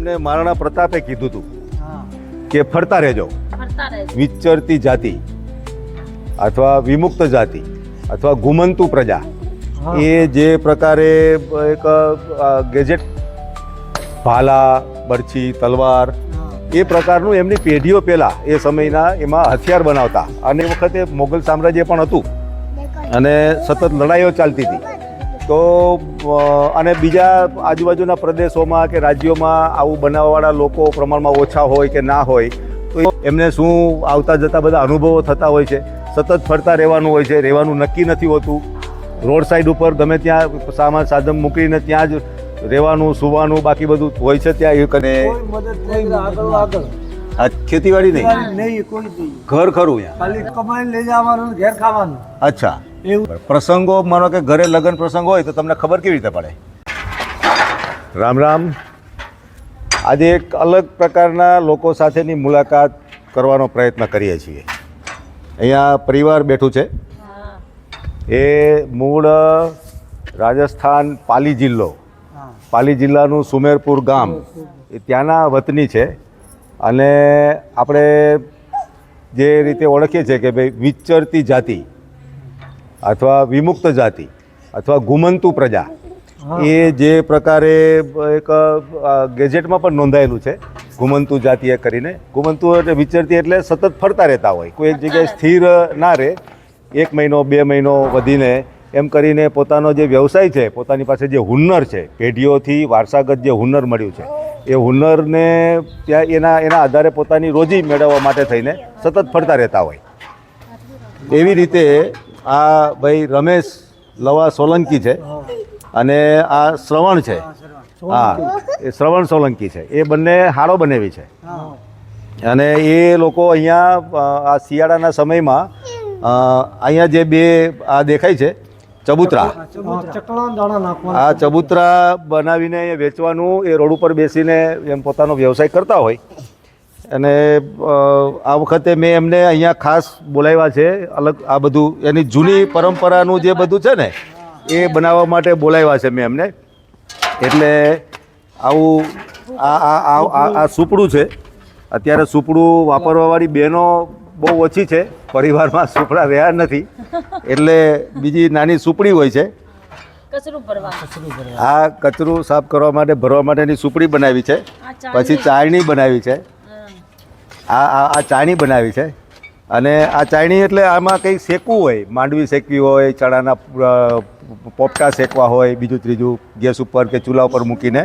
અમને મહારાણા પ્રતાપે કીધું હતું કે ફરતા રહેજો. વિચરતી જાતિ અથવા વિમુક્ત જાતિ અથવા ગુમંતુ પ્રજા એ જે પ્રકારે એક ગેજેટ ભાલા બરછી તલવાર એ પ્રકારનું એમની પેઢીઓ પહેલાં એ સમયના એમાં હથિયાર બનાવતા. અને એ વખતે મોગલ સામ્રાજ્ય પણ હતું. અને સતત લડાઈઓ ચાલતી હતી. તો અને બીજા આજુબાજુના પ્રદેશોમાં કે રાજ્યોમાં આવું બનાવવાવાળા લોકો પ્રમાણમાં ઓછા હોય કે ના હોય તો એમને શું આવતા જતા બધા અનુભવો થતા હોય છે? સતત ફરતા રહેવાનું હોય છે રહેવાનું નક્કી નથી હોતું. રોડ સાઈડ ઉપર ગમે ત્યાં સામાન સાધન મૂકીને ત્યાં જ રહેવાનું સુવાનું બાકી બધું હોય છે ત્યાં એ કરે ખેતીવાડી નહીં? નહીં કોઈ ઘર ખરું ખાલી કમાઈ લઈ જવાનું ઘેર ખાવાનું. અચ્છા. એવું. પ્રસંગો માનો કે ઘરે લગ્ન પ્રસંગ હોય તો તમને ખબર કેવી રીતે પડે? રામ રામ. આજે એક અલગ પ્રકારના લોકો સાથેની મુલાકાત કરવાનો પ્રયત્ન કરીએ છીએ. અહીંયા પરિવાર બેઠું છે. એ મૂળ રાજસ્થાન પાલી જિલ્લો. પાલી જિલ્લાનું સુમેરપુર ગામ. એ ત્યાંના વતની છે. અને આપણે જે રીતે ઓળખીએ છીએ કે ભાઈ વિચરતી જાતિ. અથવા વિમુક્ત જાતિ અથવા ઘુમંતુ પ્રજા એ જે પ્રકારે એક ગેજેટમાં પણ નોંધાયેલું છે. ઘુમંતુ જાતિએ કરીને. ઘુમંતુ એટલે વિચરતી એટલે સતત ફરતા રહેતા હોય. કોઈ એક જગ્યાએ સ્થિર ના રહે. એક મહિનો બે મહિનો વધીને એમ કરીને પોતાનો જે વ્યવસાય છે પોતાની પાસે જે હુન્નર છે પેઢીઓથી વારસાગત જે હુન્નર મળ્યું છે એ હુન્નરને ત્યાં એના એના આધારે પોતાની રોજી મેળવવા માટે થઈને સતત ફરતા રહેતા હોય. એવી રીતે આ ભાઈ રમેશ લવા સોલંકી છે. અને આ શ્રવણ છે. હા, એ શ્રવણ સોલંકી છે. એ બંને હાડો બનેવી છે. અને એ લોકો અહીંયા આ શિયાળાના સમયમાં અહીંયા જે બે આ દેખાય છે ચબૂતરા. આ ચબૂતરા બનાવીને વેચવાનું એ રોડ ઉપર બેસીને એમ પોતાનો વ્યવસાય કરતા હોય. અને આ વખતે મેં એમને અહીંયા ખાસ બોલાવ્યા છે અલગ આ બધું એની જૂની પરંપરાનું જે બધું છે ને એ બનાવવા માટે બોલાવ્યા છે મેં એમને. એટલે આવું આ આ આ આ- આ સુપડું છે. અત્યારે સુપડું વાપરવાવાળી બહેનો બહુ ઓછી છે પરિવારમાં સુપડા રહ્યા નથી. એટલે બીજી નાની સુપડી હોય છે. હા કચરું સાફ કરવા માટે ભરવા માટેની સુપડી બનાવી છે. પછી ચાળણી બનાવી છે. આ આ ચાળણી બનાવી છે. અને આ ચાણી એટલે આમાં કંઈક શેકવું હોય, માંડવી શેકવી હોય, ચણાના પોપટા શેકવા હોય, બીજું ત્રીજું ગેસ ઉપર કે ચૂલા ઉપર મૂકીને.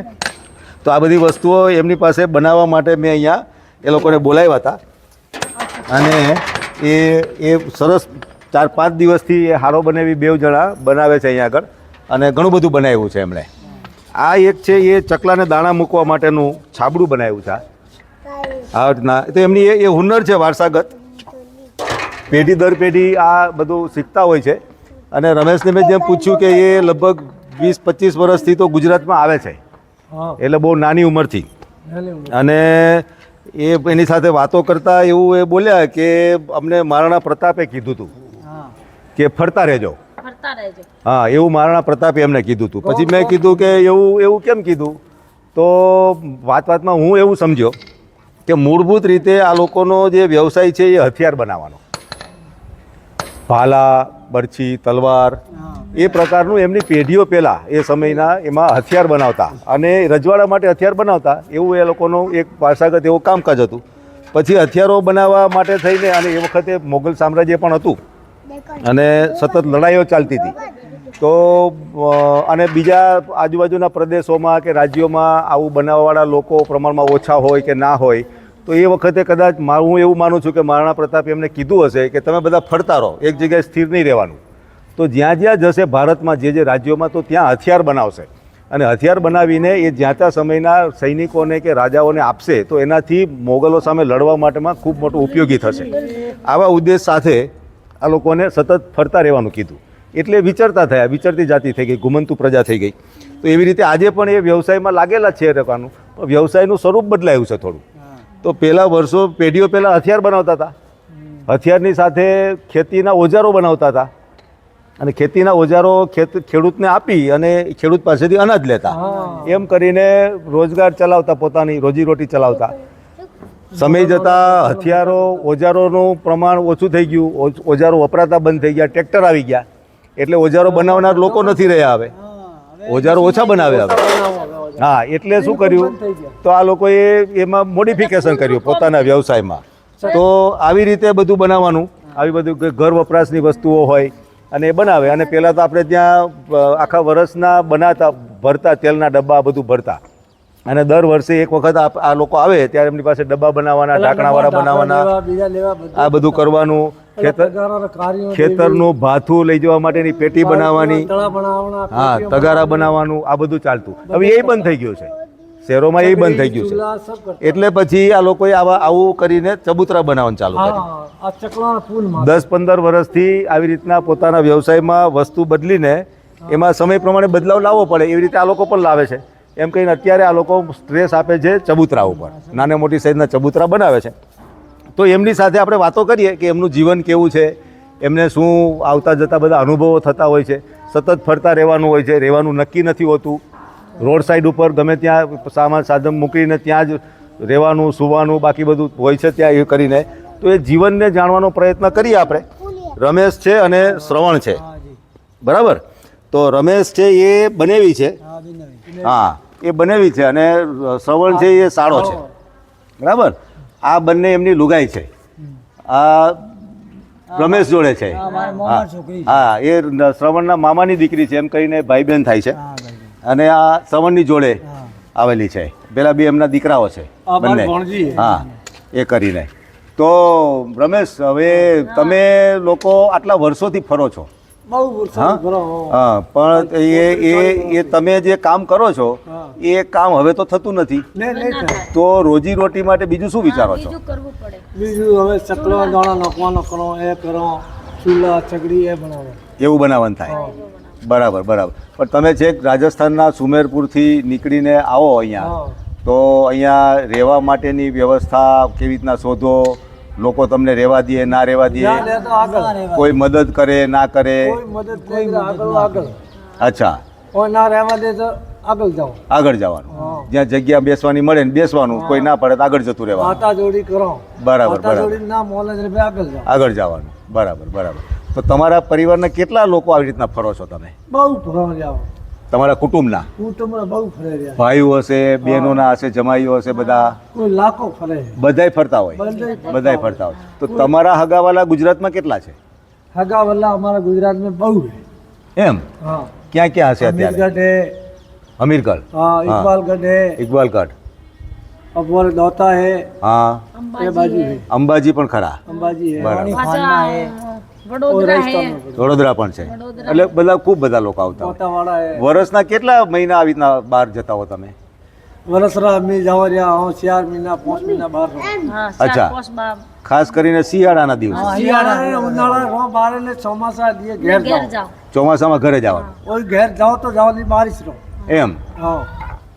તો આ બધી વસ્તુઓ એમની પાસે બનાવવા માટે મેં અહીંયા એ લોકોને બોલાવ્યા હતા. અને એ એ સરસ ચાર પાંચ દિવસથી એ હારો બનાવી બે જણા બનાવે છે અહીંયા આગળ. અને ઘણું બધું બનાવ્યું છે એમણે. આ એક છે એ ચકલાને દાણા મૂકવા માટેનું છાબડું બનાવ્યું છે આ. રીતના તો એમની એ એ હુનર છે વારસાગત. પેઢી દર પેઢી આ બધું શીખતા હોય છે. અને રમેશને મેં જેમ પૂછ્યું કે એ લગભગ વીસ પચીસ વર્ષથી તો ગુજરાતમાં આવે છે. એટલે બહુ નાની ઉંમરથી. અને એ એની સાથે વાતો કરતા એવું એ બોલ્યા કે અમને મહારાણા પ્રતાપે કીધું હતું હા. કે ફરતા રહેજો. ફરતા રહેજો. હા એવું મહારાણા પ્રતાપે એમને કીધું હતું પછી મેં કીધું કે એવું એવું કેમ કીધું? તો વાત વાતમાં હું એવું સમજ્યો કે મૂળભૂત રીતે આ લોકોનો જે વ્યવસાય છે એ હથિયાર બનાવવાનો. ભાલા બરછી તલવાર એ પ્રકારનું એમની પેઢીઓ પહેલાં એ સમયના એમાં હથિયાર બનાવતા અને રજવાડા માટે હથિયાર બનાવતા એવું એ લોકોનું એક વારસાગત એવું કામકાજ હતું. પછી હથિયારો બનાવવા માટે થઈને અને એ વખતે મોગલ સામ્રાજ્ય પણ હતું. અને સતત લડાઈઓ ચાલતી હતી. તો અને બીજા આજુબાજુના પ્રદેશોમાં કે રાજ્યોમાં આવું બનાવવાવાળા લોકો પ્રમાણમાં ઓછા હોય કે ના હોય, તો એ વખતે કદાચ હું એવું માનું છું કે મહારાણા પ્રતાપે એમને કીધું હશે કે તમે બધા ફરતા રહો, એક જગ્યાએ સ્થિર નહીં રહેવાનું. તો જ્યાં જ્યાં જશે ભારતમાં જે જે રાજ્યોમાં, તો ત્યાં હથિયાર બનાવશે. અને હથિયાર બનાવીને એ જ્યાં ત્યાં સમયના સૈનિકોને કે રાજાઓને આપશે, તો એનાથી મોગલો સામે લડવા માટેમાં ખૂબ મોટું ઉપયોગી થશે. આવા ઉદ્દેશ સાથે આ લોકોને સતત ફરતા રહેવાનું કીધું. એટલે વિચરતા થયા. વિચરતી જાતિ થઈ ગઈ ઘુમંતુ પ્રજા થઈ ગઈ. તો એવી રીતે આજે પણ એ વ્યવસાયમાં લાગેલા છે એ પણ વ્યવસાયનું સ્વરૂપ બદલાયું છે થોડું. તો પહેલાં વર્ષો પેઢીઓ પહેલાં હથિયાર બનાવતા હતા. હથિયારની સાથે ખેતીના ઓજારો બનાવતા હતા. અને ખેતીના ઓજારો ખેત ખેડૂતને આપી અને ખેડૂત પાસેથી અનાજ લેતા. એમ કરીને રોજગાર ચલાવતા પોતાની રોજીરોટી ચલાવતા. સમય જતાં હથિયારો ઓજારોનું પ્રમાણ ઓછું થઈ ગયું. ઓજારો વપરાતા બંધ થઈ ગયા ટ્રેક્ટર આવી ગયા. એટલે ઓજારો બનાવનાર લોકો નથી રહ્યા હવે. ઓજારો ઓછા બનાવે હવે. હા એટલે શું કર્યું? તો આ લોકોએ એમાં મોડિફિકેશન કર્યું પોતાના વ્યવસાયમાં. તો આવી રીતે બધું બનાવવાનું. આવી બધું ઘર વપરાશની વસ્તુઓ હોય અને એ બનાવે. અને પહેલાં તો આપણે ત્યાં આખા વર્ષના બનાવતા ભરતા તેલના ડબ્બા બધું ભરતા. અને દર વર્ષે એક વખત આ આ લોકો આવે ત્યારે એમની પાસે ડબ્બા બનાવવાના ઢાંકણાવાળા બનાવવાના આ બધું કરવાનું. ખેતરનું ભાથું લઈ જવા માટેની પેટી બનાવવાની. હા તગારા બનાવવાનું આ બધું ચાલતું. હવે એ બંધ થઈ ગયું છે. શહેરોમાં એ બંધ થઈ ગયું છે. એટલે પછી આ લોકોએ આવા આવું કરીને ચબૂતરા બનાવવાનું ચાલુ કર્યું. દસ પંદર વર્ષથી આવી રીતના પોતાના વ્યવસાયમાં વસ્તુ બદલીને એમાં સમય પ્રમાણે બદલાવ લાવવો પડે. એવી રીતે આ લોકો પણ લાવે છે. એમ કહીને અત્યારે આ લોકો સ્ટ્રેસ આપે છે ચબૂતરા ઉપર. નાની મોટી સાઈઝના ચબૂતરા બનાવે છે. તો એમની સાથે આપણે વાતો કરીએ કે એમનું જીવન કેવું છે, એમને શું આવતા જતા બધા અનુભવો થતા હોય છે, સતત ફરતા રહેવાનું હોય છે, રહેવાનું નક્કી નથી હોતું. રોડ સાઈડ ઉપર ગમે ત્યાં સામાન સાધન મૂકીને ત્યાં જ રહેવાનું, સુવાનું, બાકી બધું હોય છે ત્યાં એ કરીને. તો એ જીવનને જાણવાનો પ્રયત્ન કરીએ આપણે. રમેશ છે અને શ્રવણ છે. બરાબર? તો રમેશ છે એ બનેવી છે. હા, એ બનેવી છે અને શ્રવણ છે એ સાળો છે. બરાબર? આ બંને એમની લુગાઈ છે. આ રમેશ જોડે છે. હા, એ શ્રવણના મામાની દીકરી છે એમ કહીને ભાઈ બહેન થાય છે. અને આ શ્રવણની જોડે આવેલી છે. પેલા બે એમના દીકરાઓ છે બંને. હા એ કરીને. તો રમેશ હવે તમે લોકો આટલા વર્ષોથી ફરો છો. હા? પણ એ એ એ તમે જે કામ કરો છો એ કામ હવે તો થતું નથી. તો રોજી રોટી માટે બીજું શું વિચારો છો? બીજું કરવું પડે. બીજું હવે ચકલો દાણા નાખવાનો કરો એ કરો ચૂલા ચકડી એ બનાવો. એવું બનાવવાનું થાય. બરાબર બરાબર. પણ તમે છેક રાજસ્થાનના સુમેરપુરથી નીકળીને આવો અહીંયા તો અહીંયા રહેવા માટેની વ્યવસ્થા કેવી રીતના શોધો? લોકો તમને રહેવા દે ના રહેવા દે જ્યાં લે તો આગળ. કોઈ મદદ કરે ના કરે? કોઈ મદદ કોઈ આગળ આગળ. અચ્છા. ના રહેવા દે તો આગળ જાઓ. આગળ જવાનું. જ્યાં જગ્યા બેસવાની મળે ને બેસવાનું કોઈ ના પડે તો આગળ જતું રહેવાનું. માતા જોડી કરો. બરાબર બરાબર. ના મોલે આગળ જાઓ. આગળ જવાનું. બરાબર બરાબર. તો તમારા પરિવારના કેટલા લોકો આવી રીતના ફરો છો તમે? બહુ ફરો જાઓ તમારા કુટુંબના? કુટુંબના બહુ ફરે ભાઈઓ હશે બહેનોના હશે જમાઈઓ હશે બધા? લાખો ફરે બધાય ફરતા હોય? બધાય ફરતા હોય. તો તમારા હગાવાલા ગુજરાતમાં કેટલા છે? હગાવાલા અમારા ગુજરાતમાં બહુ છે. એમ? ક્યાં ક્યાં હશે અત્યારે? અમીરગઢ. હા ઇકબાલગઢ હે. ઇકબાલગઢ. અબોલ દોતા હે. હા. એ બાજુ અંબાજી પણ ખરા? અંબાજી હે. વડોદરા પણ છે. એટલે બધા ખૂબ બધા લોકો આવતા વર્ષના કેટલા મહિના આવી રીતના બહાર જતા હો તમે? વર્ષના અમે જવા રહ્યા હો ચાર મહિના પાંચ મહિના બહાર અચ્છા. ખાસ કરીને શિયાળાના દિવસ. શિયાળા ઉનાળા રો બારે ને ચોમાસા દીએ ઘેર જાવ ચોમાસામાં ઘરે જવાનું. ઓય ઘેર જાઓ તો જવાની બારિશ રો એમ? હા.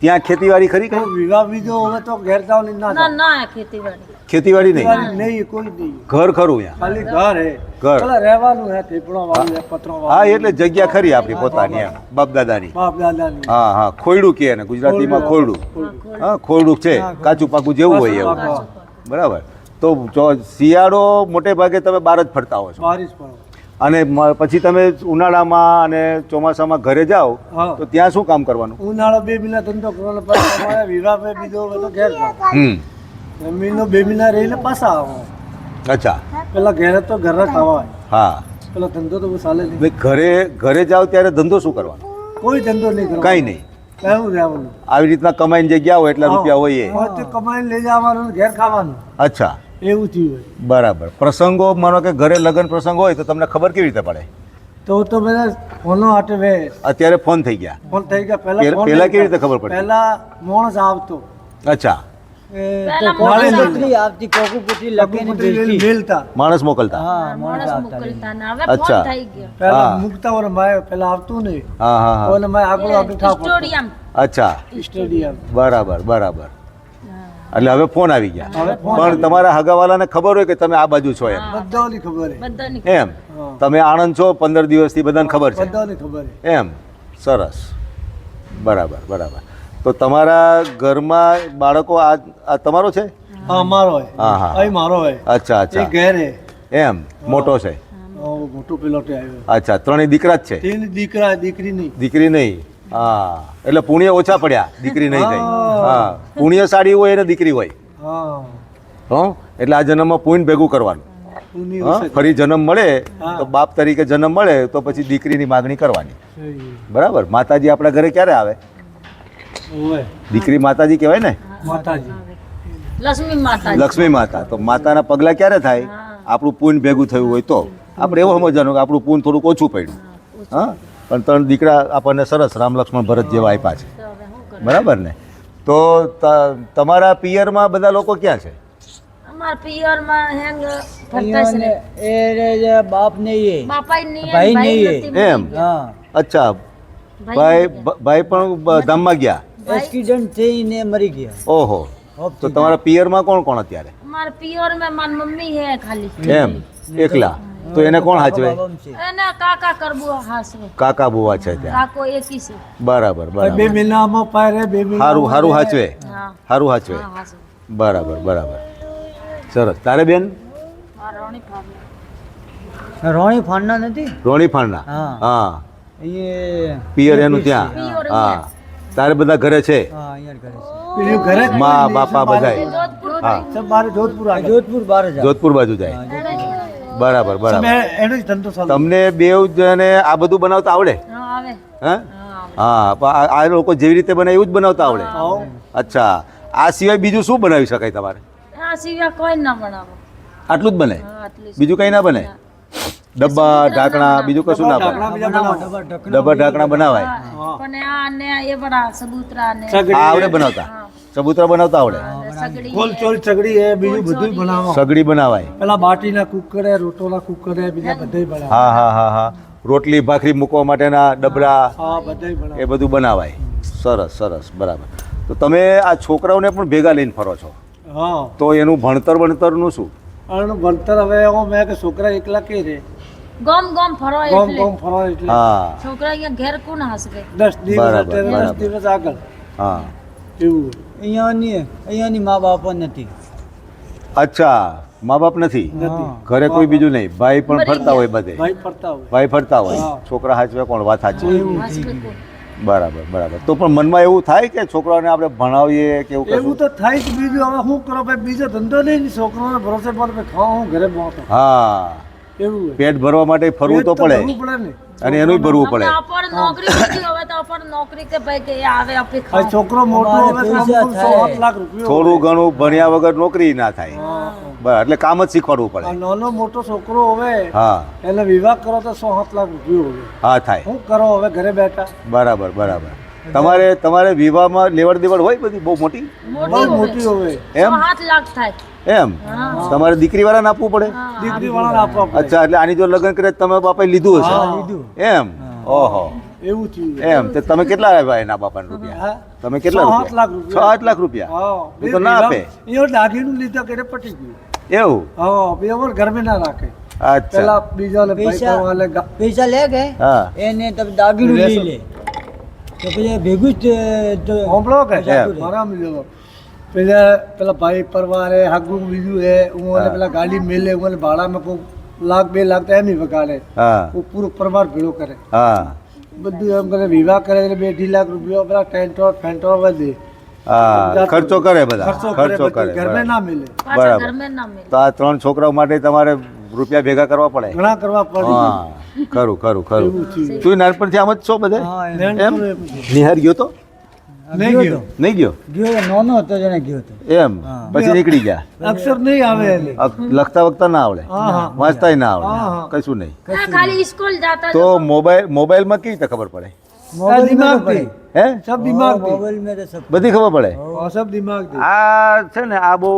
ત્યાં ખેતીવાડી ખરી કઈ? વિવાહ બીજો હવે તો ઘેર જાવની ના ના ના ખેતીવાડી. ખેતીવાડી નહીં? નહીં કોઈ નહીં. ઘર ખરું ત્યાં ખાલી ઘર હે. ઘર. રહેવાનું હે થેપડો વાળું હે પત્રો હા એટલે જગ્યા ખરી આપણી પોતાની એમ બાપ દાદાની બાપ દાદાની હા હા ખોયડું કહે ને ગુજરાતીમાં ખોયડું હા ખોયડું છે કાચું પાકું જેવું હોય એવું. બરાબર. તો જો શિયાળો મોટે ભાગે તમે બહાર જ ફરતા હો છો. બારિશ પડો અને પછી તમે ઉનાળામાં અને ચોમાસામાં ઘરે જાઓ તો ત્યાં શું કામ કરવાનું? ઉનાળો બે મહિના ધંધો કરવાનો પછી વિવાહ પે બીજો બધો ઘેર હમ. મહિનો બે મહિના રહીને પાછા આવો. અચ્છા. પેલા ઘેર તો ઘર જ ખાવા. હા. પેલા ધંધો તો ચાલે નહીં. ભાઈ ઘરે ઘરે જાઓ ત્યારે ધંધો શું કરવાનો? કોઈ ધંધો નહીં કરવાનો. કાંઈ નહીં. આવી રીતના કમાઈને જગ્યા હોય એટલા રૂપિયા હોય એ કમાઈને લઈ જવાનું ઘેર ખાવાનું. અચ્છા. એવું થયું હોય. બરાબર. પ્રસંગો માનો કે ઘરે લગ્ન પ્રસંગ હોય તો તમને ખબર કેવી રીતે પડે? તો તો બધા ફોનો હાટે વે અત્યારે ફોન થઈ ગયા. ફોન થઈ ગયા. પહેલા પહેલા- ફોન પહેલા નહીં કેવી રીતે થતા. ખબર પડી? પહેલા માણસ આવતો. અચ્છા. એ પહેલા તો નાળી માણસ નીકળી આવતી. કોકુ પુટી લગીને લઈને મેલતા. માણસ મોકલતા. માણસ મોકલતા ને હવે અચ્છા. ફોન થઈ ગયો. પહેલા હા. મૂકતા હોય માય પહેલા આવતું નહીં. હા હા હા. ઓને માય આગળ આગળ ઠાપ સ્ટોડિયમ. અચ્છા. સ્ટેડિયમ. બરાબર બરાબર. એટલે હવે ફોન આવી ગયા. પણ તમારા હગાવાલાને ખબર હોય કે તમે આ બાજુ છો એમ? બધાની ખબર એમ? તમે આણંદ છો પંદર દિવસથી બધાને ખબર છે. ખબર એમ? સરસ. બરાબર બરાબર. તો તમારા ઘરમાં બાળકો આ આ તમારો છે? હા મારો હે હા, હા. મારો હોય. અચ્છા એ અચ્છા ઘેરે એમ? મોટો છે? મોટો પેલો આવ્યો. અચ્છા ત્રણેય દીકરા જ છે? દીકરા દીકરી નહીં. દીકરી નહીં. હા. એટલે પુણ્ય ઓછા પડ્યા દીકરી નહીં થઈ હા. પુણ્ય સાડી હોય અને દીકરી હોય. હા. એટલે આ જન્મમાં પુણ્ય ભેગું કરવાનું. ફરી જન્મ મળે તો બાપ તરીકે જન્મ મળે તો પછી દીકરીની માગણી કરવાની. બરાબર? માતાજી આપણા ઘરે ક્યારે આવે? દીકરી માતાજી કહેવાય ને? માતાજી. લક્ષ્મી માતા. લક્ષ્મી માતા. તો માતાના પગલા ક્યારે થાય? આપણું પૂન ભેગું થયું હોય તો. આપણે એવું સમજવાનું કે આપણું પૂન થોડુંક ઓછું પડ્યું. હા પણ ત્રણ દીકરા આપણને સરસ રામ લક્ષ્મણ ભરત જેવા આપ્યા છે. બરાબર ને? તો તમારા પિયરમાં બધા લોકો ક્યાં છે? અમાર પિયરમાં હેંગ એ બાપ નહીં એ. ભાઈ ભાઈ નહીં એમ? હા. અચ્છા. ભાઈ ભાઈ પણ ધામમાં ગયા? એક્સિડન્ટ થઈને મરી ગયા. ઓહો. તો તમારા પિયરમાં કોણ કોણ અત્યારે? અમાર મમ્મી હે ખાલી. એમ? એકલા? તો એને કોણ હાચવે? એને કાકા કરબુ હાસવે કાકા બુવા છે ત્યાં. કાકો એકી છે. બરાબર બે બરાબર મહિનામાં પાયરે બે મહિના હારું હારું હાચવે. હા. હારું હાચવે. બરાબર બરાબર. સરસ. તારે બેન? રોણી ફાંડના નથી? રોણી ફાણના હા. એ પિયર એનું ત્યાં? હા. તારે બધા ઘરે છે? હા અહીંયા કરે છે. પેલું ઘરે મા બાપા બધા મારે- જોધપુર હા. સબ મારે જોધપુર આ આગળ જોધપુર બાર જ જોધપુર બાજુ જાય. બરાબર બરાબર. તમને બેવ જણે આ બધું બનાવતા આવડે? હા હે? હા પણ આ- આ લોકો જેવી રીતે બનાવે એવું જ બનાવતા આવડે? અચ્છા. આ સિવાય બીજું શું બનાવી શકાય તમારે? આ સિવાય કોઈ ના બનાવો. આટલું જ બને? બીજું કંઈ ના બને. ડબ્બા ઢાંકણા બીજું કશું ના બનાવો. ડબ્બા ઢાંકણા બનાવાય. પણ આ ને એ બડા સબૂતરા ને આ આવડે બનાવતા? ચબુતરા બનાવતા આવડે? ગોલ ચોરી સગડી એ બીજું બધું બનાવો. સગડી બનાવાય. પેલા બાટીના કુકર રોટોલા રોટોના કુકર બીજા બધે બનાવો. હા હા હા હા. રોટલી ભાખરી મૂકવા માટેના ડબરા હા બધાય બનાવો. એ બધું બનાવાય. સરસ સરસ બરાબર. તો તમે આ છોકરાઓને પણ ભેગા લઈને ફરો છો? હા. તો એનું ભણતર ભણતરનું શું ભણતર હવે મેં કે છોકરા એકલા કે રે? ગમ ગમ ફરવા ગોમ એટલે. ગોમ ફરવા એટલે. હા. છોકરા અહીંયા ઘેર કોણ હસકે દસ દિવસ દસ. દિવસ આગળ. હા. એવું અહીંયાની અહીંયાની મા બાપ નથી. અચ્છા મા બાપ નથી? ઘરે કોઈ બીજું નહીં. ભાઈ પણ ફરતા હોય બધે. ભાઈ ફરતા હોય. ભાઈ ફરતા હોય. છોકરા હાચવે કોણ વાત સાચી બરાબર બરાબર. તો પણ મનમાં એવું થાય કે છોકરાઓને આપણે ભણાવીએ કે એવું એવું તો થાય કે બીજું. હવે શું કરો? ભાઈ બીજો ધંધો નહીં છોકરાઓને ભરોસે પર ખાવા હું ઘરે હા. પેટ ભરવા માટે ફરવું તો પડે. અને એનું ભરવું પડે. અમને અપર નોકરી નથી હવે તો અપર નોકરી કે ભાઈ કે એ આવે આપણે આ ખાવ છોકરો થોડું ઘણું ભણ્યા વગર નોકરી ના થાય. બરાબર એટલે કામ જ શીખવાડવું પડે. નાનો મોટો છોકરો હવે હા. એને વિવાહ કરો તો સો સાત લાખ રૂપિયા હા થાય. શું કરો હવે ઘરે બેઠા? બરાબર બરાબર. તમારે તમારે વિવાહમાં લેવડ દેવડ હોય બધી? બહુ મોટી? બહુ મોટી હોય. એમ સાત લાખ થાય. એમ? તમારે દીકરી વાળાને આપવું પડે? દીકરી વાળાને આપવા પડે. અચ્છા એટલે આની જો લગ્ન કરે તમે બાપાએ લીધું હશે? લીધું. એમ? ઓહો. એવું થયું. એમ તે તમે કેટલા આવ્યા એના બાપાના રૂપિયા? તમે કેટલા આઠ લાખ છ આઠ લાખ રૂપિયા? એ તો ના આપે. એ દાગીનું લીધા કરે પટી ગયું. એવું? હા બે ઘરમાં ના રાખે. અચ્છા. બીજા ને પૈસા પૈસા લે કે? હા. એને તમે દાગીનું લઈ લે. તો પછી ભેગું જ હોમળો કે. મારા મિલો પેલા પેલા ભાઈ પરવારે હાગું બીજું હે હું અને પેલા ગાડી મેલે હું ભાડામાં કોઈ લાખ બે લાખ એમ વગાડે. હા. પૂરો પરવાર ભેળો કરે. હા. બધું એમ કરે વિવાહ કરે એટલે બે અઢી લાખ રૂપિયા પેલા ટેન્ટો ફેન્ટો વધે ખર્ચો કરે બધા. ખર્ચો કરે ખર્ચો કરે બધું ઘરમાં ના મિલે. બરાબર. ઘરમાં ના મળે તો આ ત્રણ છોકરાઓ માટે તમારે રૂપિયા ભેગા કરવા પડે? ઘણા કરવા પડે. હા ખરું ખરું ખરું. તું નાનપણથી આમ જ છો બધે? હા એમ. નિહાર ગયો તો? નહીં ગયો. નહીં ગયો? ગયો તો હતો જેને ગયો તો એમ? પછી નીકળી ગયા? અક્ષર નહીં આવે લખતા વખતા ના આવડે. વાંચતાય ના આવડે. હા. કશું નહીં. ખાલી સ્કૂલ જાતા તો મોબાઈલ મોબાઈલમાં કેવી રીતે ખબર પડે? દિમાગથી હે? સબ દિમાગથી મોબાઈલ મેં સબ બધી ખબર પડે? સબ દિમાગ આ છે ને આ બહુ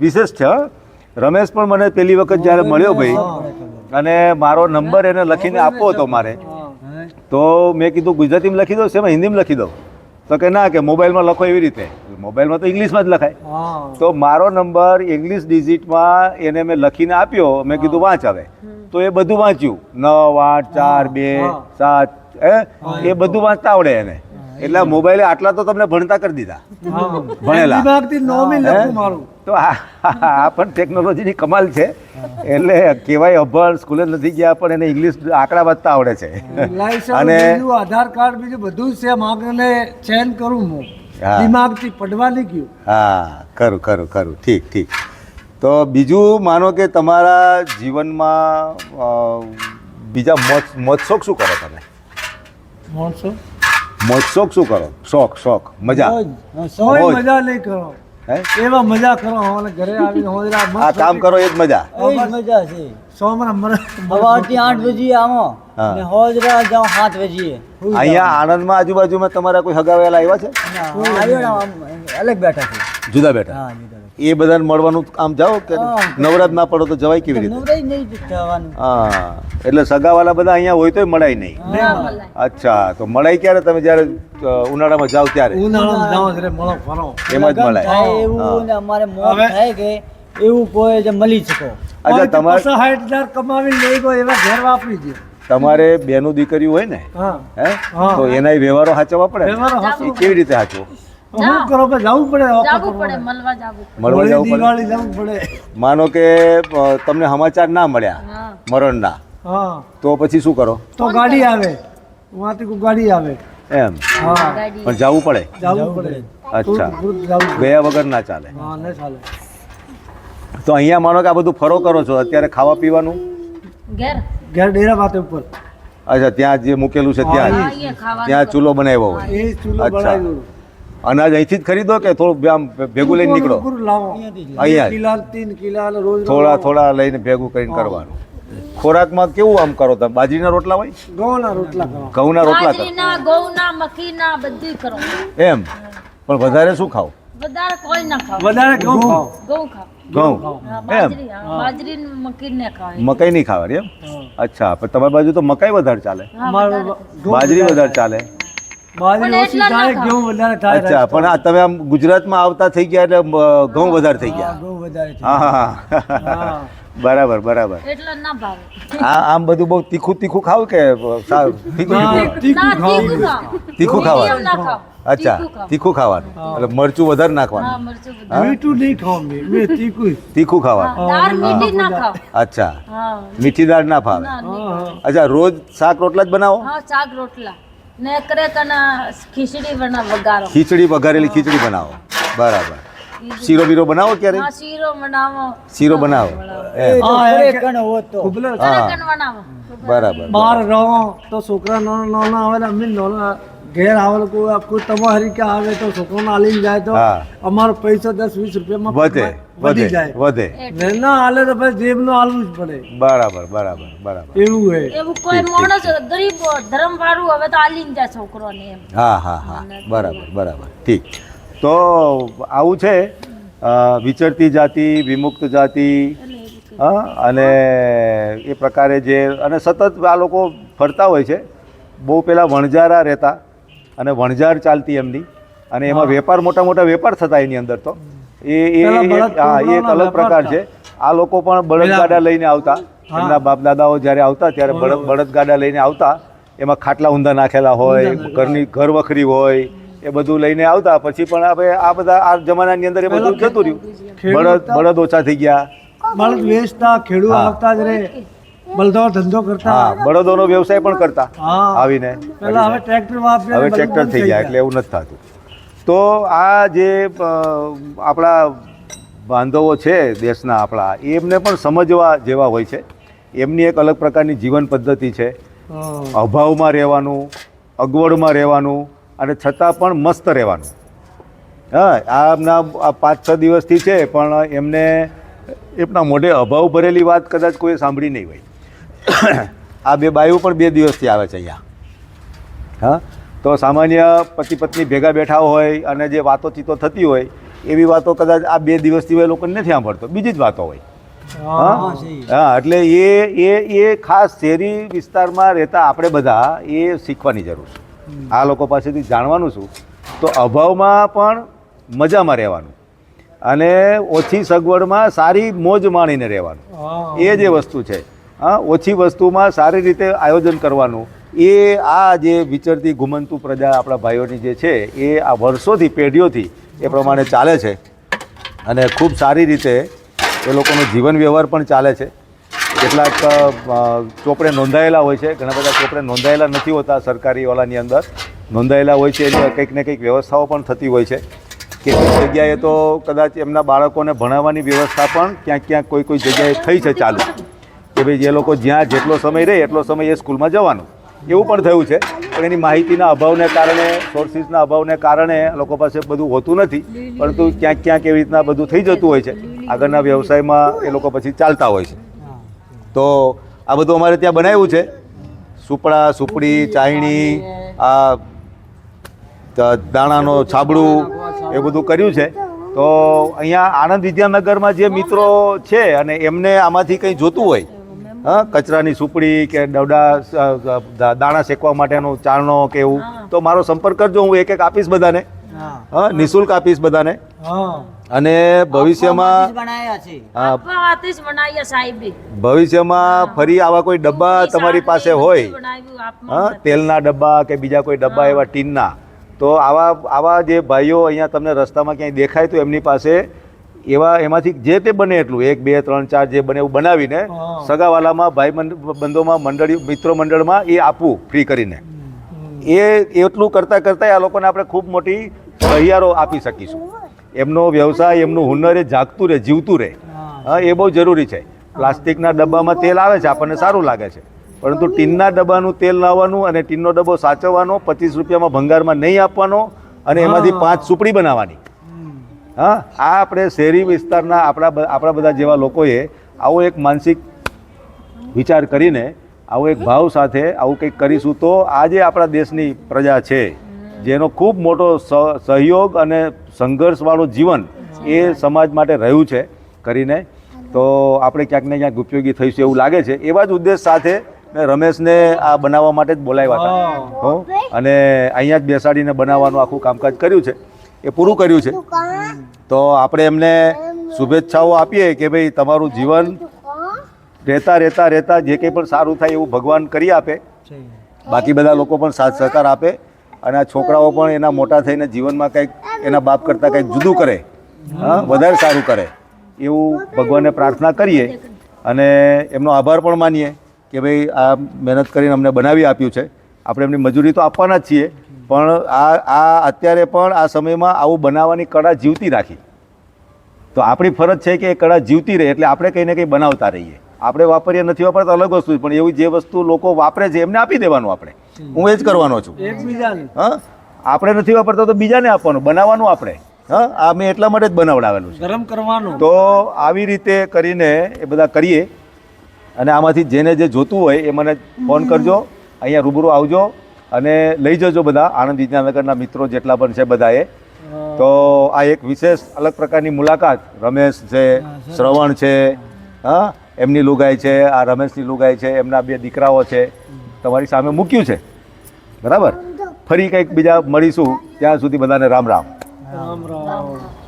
વિશેષ છે રમેશ પણ મને પેલી વખત જ્યારે મળ્યો ભાઈ અને મારો નંબર એને લખીને આપવો હતો મારે? તો મેં કીધું ગુજરાતીમાં લખી દો શેમાં? હિન્દીમાં લખી દઉં. તો કે ના કે મોબાઈલમાં લખો એવી રીતે. મોબાઈલમાં તો ઇંગ્લિશમાં જ લખાય. તો મારો નંબર ઇંગ્લિશ ડિજિટમાં એને મેં લખીને આપ્યો. મેં કીધું વાંચ આવે તો એ બધું વાંચ્યું. નવ આઠ ચાર બે સાત હે? એ બધું વાંચતા આવડે એને. એટલે મોબાઈલે આટલા તો તમને ભણતા કરી દીધા. ભણેલા. મારું. તો આ આ પણ ટેકનોલોજીની કમાલ છે. એટલે કહેવાય અભણ સ્કૂલે નથી ગયા પણ એને ઇંગ્લિશ આંકડા વાંચતા આવડે છે. અને આધાર કાર્ડ બીજું બધું જ છે. માગને ચેન કરું હું. દિમાગથી પડવા ગયું હા ખરું ખરું ખરું. ઠીક ઠીક. તો બીજું માનો કે તમારા જીવનમાં બીજા મોજ મોજ શોખ શું કરો તમે? માણસો મોજ શોખ શું કરો? શોખ શોખ મજા? મોજ. નહીં કરો. એવા મજા કરો અમારે ઘરે આવીને હોજરા આ કામ કરો એ જ મજા. એ જ મજા છે. સવારથી આઠ વાગે આવો. હોજરા જાઓ સાત વાગે અહીંયા આણંદમાં આજુબાજુમાં તમારા કોઈ હગાવેલા આવ્યા છે? આવ્યો અલગ બેઠા છે. જુદા બેઠા? હા જુદા બેઠા. એ બધાને મળવાનું આમ જાઓ કે. નવરાત ના પડો તો જવાય કેવી રીતે? હા એટલે સગાવાલા બધા અહીંયા હોય તોય મળાય નહીં. અચ્છા તો મળાય ક્યારે? તમે જ્યારે ઉનાળામાં જાઓ ત્યારે? ઉનાળામાં જાઓ ત્યારે મળો ફરો. એમાં જ મળાય. એવું અમારે થાય કે એવું કોઈ જે મળી શકો. અચ્છા તમારે સાઠ હજાર કમાવી લઈ ગયો એવા ઘેર વાપરી દે. તમારે બેનું દીકરી હોય ને હે. તો એના વ્યવહારો સાચવવા પડે કેવી રીતે સાચવો અમુક કરો કે જવું પડે જાવું પડે મળવા જાવું મળવા જવું પડે. દિવાળી જવું પડે. માનો કે તમને સમાચાર ના મળ્યા હા. મરણના હા. તો પછી શું કરો? તો ગાડી આવે. ગાડી આવે. એમ. હા. પણ જવું પડે? જવું પડે. અચ્છા. ગયા વગર ના ચાલે. હા ને ચાલે. તો અહીંયા માનો કે આ બધું ફરો કરો છો. અત્યારે ખાવા પીવાનું? ઘેર? ઘેર ડેરા વાતે ઉપર. અચ્છા ત્યાં જે મૂકેલું છે ત્યાં હા, ત્યાં ચૂલો બનાવ્યો હોય. ચૂલો અચ્છા. અનાજ અહીંથી જ ખરીદો કે થોડું આમ ભેગું લઈને નીકળો? લાવો. અહીંયા થોડા થોડા લઈને ભેગું કરીને કરવાનું. ખોરાકમાં કેવું આમ કરો તમે? બાજરીના રોટલા હોય? ઘઉંના રોટલા કરો. ઘઉંના રોટલા કરો. ઘઉંના મકીના બધી કરો. એમ. પણ વધારે શું ખાવ વધારે કોઈ ના ખાવ. વધારે ઘઉં ખાવ. ઘઉં. ખાવ એમ. બાજરી હા, ને ખાય મકાઈ નહીં ખાવાની એમ? અચ્છા પણ તમારી બાજુ તો મકાઈ વધારે ચાલે. બાજરી વધારે ચાલે. બાજરી ઓછી થાય ઘઉં વધારે થાય અચ્છા પણ આ તમે આમ ગુજરાતમાં આવતા થઈ ગયા એટલે ઘઉં વધારે થઈ ગયા. વધારે હા બરાબર બરાબર. એટલે ના ભાવે. આ આમ બધું બહુ તીખું તીખું ખાવ કે સાવ તીખું તીખું? ખાવાનું. અચ્છા તીખું ખાવાનું. એટલે મરચું વધારે નાખવાનું. મીઠું નહીં ખાઓ મેં મેં તીખું. તીખું ખાવાનું. અચ્છા. મીઠી દાળ ના ફાવે અચ્છા રોજ શાક રોટલા જ બનાવો? શાક રોટલા. ને ક્રેકના ખીચડી બના વગારો ખીચડી વઘારેલી ખીચડી બનાવો. બરાબર. શીરો બીરો બનાવો ક્યારે? શીરો બનાવો. શીરો બનાવો. હોત બનાવો. બરાબર બહાર રહો તો છોકરા નાના નાના આવે ને અમી નાના ઘેર આવે કોઈ તમારી કે આવે તો છોકરોને આલીને જાય તો અમારો પૈસા દસ વીસ રૂપિયામાં વધે વધી વધે જાય. વધે. ને ના હાલે તો પછી જેબનું હાલવું જ પડે. બરાબર બરાબર બરાબર. એવું હે. એવું કોઈ માણસ ગરીબ ધર્મ વાળું હવે તો આલીને જાય છોકરોને એમ. હા હા હા. બરાબર બરાબર. ઠીક. તો આવું છે. વિચરતી જાતિ વિમુક્ત જાતિ હા અને એ પ્રકારે જે અને સતત આ લોકો ફરતા હોય છે. બહુ પેલા વણઝારા રહેતા. અને વણઝાર ચાલતી એમની. અને એમાં વેપાર મોટા મોટા વેપાર થતા એની અંદર તો. એ એ હા એ એક અલગ પ્રકાર છે. આ લોકો પણ બળદગાડા લઈને આવતા. એમના બાપ દાદાઓ જ્યારે આવતા ત્યારે બળદ બળદગાડા લઈને આવતા. એમાં ખાટલા ઊંધા નાખેલા હોય ઘરની ઘર વખરી હોય એ બધું લઈને આવતા. પછી પણ હવે આ બધા આ જમાનાની અંદર એ બધું જતું રહ્યું. બળદ બળદ ઓછા થઈ ગયા. બળદ વેચતા ખેડૂત આવતા જ રે બળદો ધંધો કરતા. હા બળદોનો વ્યવસાય પણ કરતા આવીને. પેલા હવે ટ્રેક્ટર વાપરે હવે ટ્રેક્ટર થઈ ગયા. એટલે એવું નથી થતું. તો આ જે આપણા બાંધવો છે દેશના આપણા એમને પણ સમજવા જેવા હોય છે. એમની એક અલગ પ્રકારની જીવન પદ્ધતિ છે. અભાવમાં રહેવાનું અગવડમાં રહેવાનું અને છતાં પણ મસ્ત રહેવાનું. હા આ એમના આ પાંચ છ દિવસથી છે પણ એમને એમના મોઢે અભાવ ભરેલી વાત કદાચ કોઈ સાંભળી નહીં હોય. આ બે બાયું પણ બે દિવસથી આવે છે અહીંયા. હા? તો સામાન્ય પતિ પત્ની ભેગા બેઠા હોય અને જે વાતો ચીતો થતી હોય એવી વાતો કદાચ આ બે દિવસથી એ લોકોને નથી સાંભળતો. બીજી જ વાતો હોય. હા એટલે એ એ એ ખાસ શહેરી વિસ્તારમાં રહેતા આપણે બધા એ શીખવાની જરૂર છે. આ લોકો પાસેથી જાણવાનું શું તો અભાવમાં પણ મજામાં રહેવાનું. અને ઓછી સગવડમાં સારી મોજ માણીને રહેવાનું. એ જે વસ્તુ છે. ઓછી વસ્તુમાં સારી રીતે આયોજન કરવાનું. એ આ જે વિચરતી ઘુમંતું પ્રજા આપણા ભાઈઓની જે છે, એ આ વર્ષોથી, પેઢીઓથી એ પ્રમાણે ચાલે છે. અને ખૂબ સારી રીતે એ લોકોનો જીવન વ્યવહાર પણ ચાલે છે. કેટલાક ચોપડે નોંધાયેલા હોય છે, ઘણા બધા ચોપડે નોંધાયેલા નથી હોતા સરકારી ઓલાની અંદર. નોંધાયેલા હોય છે, એટલે કંઈક ને કંઈક વ્યવસ્થાઓ પણ થતી હોય છે. કેટલીક જગ્યાએ તો કદાચ એમના બાળકોને ભણાવવાની વ્યવસ્થા પણ ક્યાંક ક્યાંક કોઈ કોઈ જગ્યાએ થઈ છે ચાલુ. કે ભાઈ, જે લોકો જ્યાં જેટલો સમય રહે, એટલો સમય એ સ્કૂલમાં જવાનું. એવું પણ થયું છે. પણ એની માહિતીના અભાવને કારણે સોર્સિસના અભાવને કારણે લોકો પાસે બધું હોતું નથી. પરંતુ ક્યાંક ક્યાંક એવી રીતના બધું થઈ જતું હોય છે. આગળના વ્યવસાયમાં એ લોકો પછી ચાલતા હોય છે. તો આ બધું અમારે ત્યાં બનાવ્યું છે. સુપડા, સુપડી, ચાયણી, આ દાણાનો છાબડું એ બધું કર્યું છે. તો અહીંયા આણંદ વિદ્યાનગરમાં જે મિત્રો છે અને એમને આમાંથી કંઈ જોતું હોય હા કચરાની સુપડી કે દવડા દાણા શેકવા માટેનું ચારણો કે એવું. તો મારો સંપર્ક કરજો હું એક એક આપીશ બધાને. હા. નિશુલ્ક આપીશ બધાને. હા. અને ભવિષ્યમાં ભવિષ્યમાં ફરી આવા કોઈ ડબ્બા તમારી પાસે હોય. હા તેલના ડબ્બા કે બીજા કોઈ ડબ્બા એવા ટીનના. તો આવા આવા જે ભાઈઓ અહીંયા તમને રસ્તામાં ક્યાંય દેખાય તો એમની પાસે એવા એમાંથી જે તે બને એટલું એક બે ત્રણ ચાર જે બને એવું બનાવીને. સગાવાલામાં ભાઈ બંધોમાં મંડળી મિત્રો મંડળમાં એ આપવું ફ્રી કરીને. એ એટલું કરતાં કરતાં આ લોકોને આપણે ખૂબ મોટી સહિયારો આપી શકીશું. એમનો વ્યવસાય એમનું હુનર એ જાગતું રહે જીવતું રહે. હા. એ બહુ જરૂરી છે. પ્લાસ્ટિકના ડબ્બામાં તેલ આવે છે આપણને સારું લાગે છે. પરંતુ ટીનના ડબ્બાનું તેલ લાવવાનું અને ટીનનો ડબ્બો સાચવવાનો પચીસ રૂપિયામાં ભંગારમાં નહીં આપવાનો અને એમાંથી પાંચ સુપડી બનાવવાની. હા આ આપણે શહેરી વિસ્તારના આપણા આપણા બધા જેવા લોકોએ આવો એક માનસિક વિચાર કરીને આવો એક ભાવ સાથે આવું કંઈક કરીશું તો આજે આપણા દેશની પ્રજા છે જેનો ખૂબ મોટો સ- સહયોગ અને સંઘર્ષવાળું જીવન એ સમાજ માટે રહ્યું છે કરીને. તો આપણે ક્યાંક ને ક્યાંક ઉપયોગી થઈશું એવું લાગે છે. એવા જ ઉદ્દેશ સાથે મેં રમેશને આ બનાવવા માટે જ બોલાવ્યા હતા. હો. અને અહીંયા જ બેસાડીને બનાવવાનું આખું કામકાજ કર્યું છે. એ પૂરું કર્યું છે. તો આપણે એમને શુભેચ્છાઓ આપીએ કે ભાઈ તમારું જીવન રહેતા રહેતા રહેતા જે કંઈ પણ સારું થાય એવું ભગવાન કરી આપે. બાકી બધા લોકો પણ સાથ સહકાર આપે અને આ છોકરાઓ પણ એના મોટા થઈને જીવનમાં કંઈક એના બાપ કરતાં કંઈક જુદું કરે હા વધારે સારું કરે એવું ભગવાનને પ્રાર્થના કરીએ અને એમનો આભાર પણ માનીએ કે ભાઈ આ મહેનત કરીને અમને બનાવી આપ્યું છે. આપણે એમની મજૂરી તો આપવાના જ છીએ પણ આ આ અત્યારે પણ આ સમયમાં આવું બનાવવાની કળા જીવતી રાખી. તો આપણી ફરજ છે કે એ કળા જીવતી રહે એટલે આપણે કંઈ ને કંઈ બનાવતા રહીએ. આપણે વાપરીએ નથી વાપરતા અલગ વસ્તુ પણ એવી જે વસ્તુ લોકો વાપરે છે એમને આપી દેવાનું આપણે. હું એ જ કરવાનો છું. હા? આપણે નથી વાપરતા તો બીજાને આપવાનું બનાવવાનું આપણે. હા? આ મેં એટલા માટે જ બનાવડાવેલું છે. ગરમ કરવાનું. તો આવી રીતે કરીને એ બધા કરીએ. અને આમાંથી જેને જે જોતું હોય એ મને ફોન કરજો. અહીંયા રૂબરૂ આવજો. અને લઈ જજો બધા. આણંદ વિદ્યાનગરના મિત્રો જેટલા પણ છે બધાએ. તો આ એક વિશેષ અલગ પ્રકારની મુલાકાત. રમેશ છે શ્રવણ છે હા એમની લુગાઈ છે આ રમેશની લુગાઈ છે એમના બે દીકરાઓ છે. તમારી સામે મૂક્યું છે. બરાબર? ફરી કંઈક બીજા મળીશું. ત્યાં સુધી બધાને રામ રામ. રામ રામ.